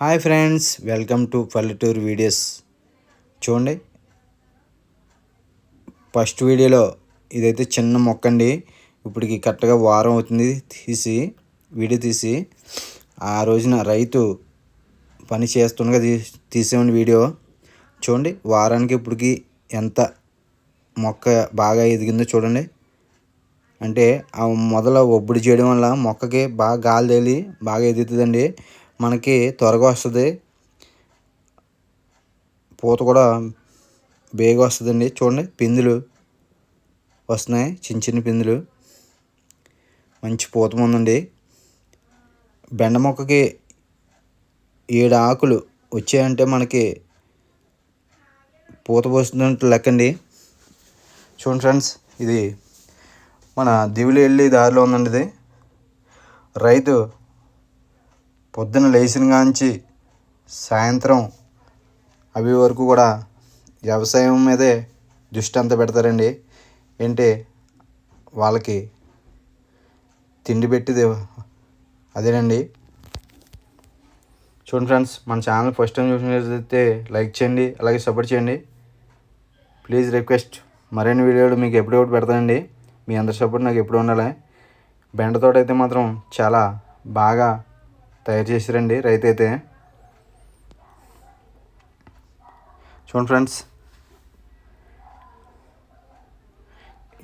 Hi friends welcome to Palleturu videos. చూడండి. First వీడియోలో ఇదైతే చిన్న మొక్క అండి ఇప్పటికి కరెక్ట్గా వారం అవుతుంది. తీసి వీడియో తీసి. ఆ రోజున రైతు పని చేస్తుండగా తీ తీసామండి వీడియో. చూడండి వారానికి ఇప్పటికి ఎంత మొక్క బాగా ఎదిగిందో చూడండి. అంటే ఆ మొదల ఒబ్బడి చేయడం వల్ల మొక్కకి బాగా గాలి తేలి బాగా ఎదుగుతుందండి. మనకి త్వరగా వస్తుంది. పూత కూడా బేగ వస్తుందండి. చూడండి పిందులు వస్తున్నాయి. చిన్న చిన్న పిందులు. మంచి పూత ఉందండి. బెండ మొక్కకి ఏడు ఆకులు వచ్చాయంటే మనకి పూత పోస్తున్నట్టు లెక్కండి. చూడండి ఫ్రెండ్స్ ఇది మన దివిలి వెళ్ళి దారిలో ఉందండి ఇది. రైతు పొద్దున లేచిన కాంచి సాయంత్రం అవి వరకు కూడా వ్యవసాయం మీదే దృష్టి అంతా పెడతారండి. ఏంటి? వాళ్ళకి తిండి పెట్టిది అదేనండి. చూడండి ఫ్రెండ్స్ మన ఛానల్ ఫస్ట్ టైం చూసినట్లయితే లైక్ చేయండి అలాగే సపోర్ట్ చేయండి. ప్లీజ్ రిక్వెస్ట్ మరిన్ని వీడియోలు మీకు ఎప్పుడు ఒకటి పెడతానండి. మీ అందరి సపోర్ట్ నాకు ఎప్పుడు ఉండాలి. బెండతోట అయితే మాత్రం చాలా బాగా తయారు చేశారండి రైతు అయితే చూడండి ఫ్రెండ్స్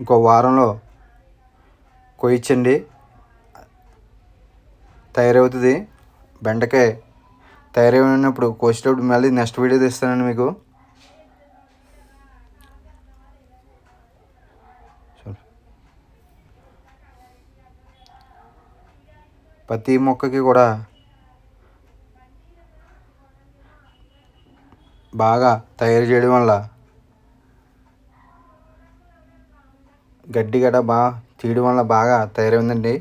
ఇంకో వారంలో కొయ్యచ్చండి తయారవుతుంది. బెండకాయ తయారైనప్పుడు కోసేటప్పుడు మళ్ళీ నెక్స్ట్ వీడియో తీస్తానండి మీకు. ప్రతి మొక్కకి కూడా బాగా తయారు చేయడం వల్ల గడ్డి గడ్డ బాగా తీయడం వల్ల బాగా తయారైందండి.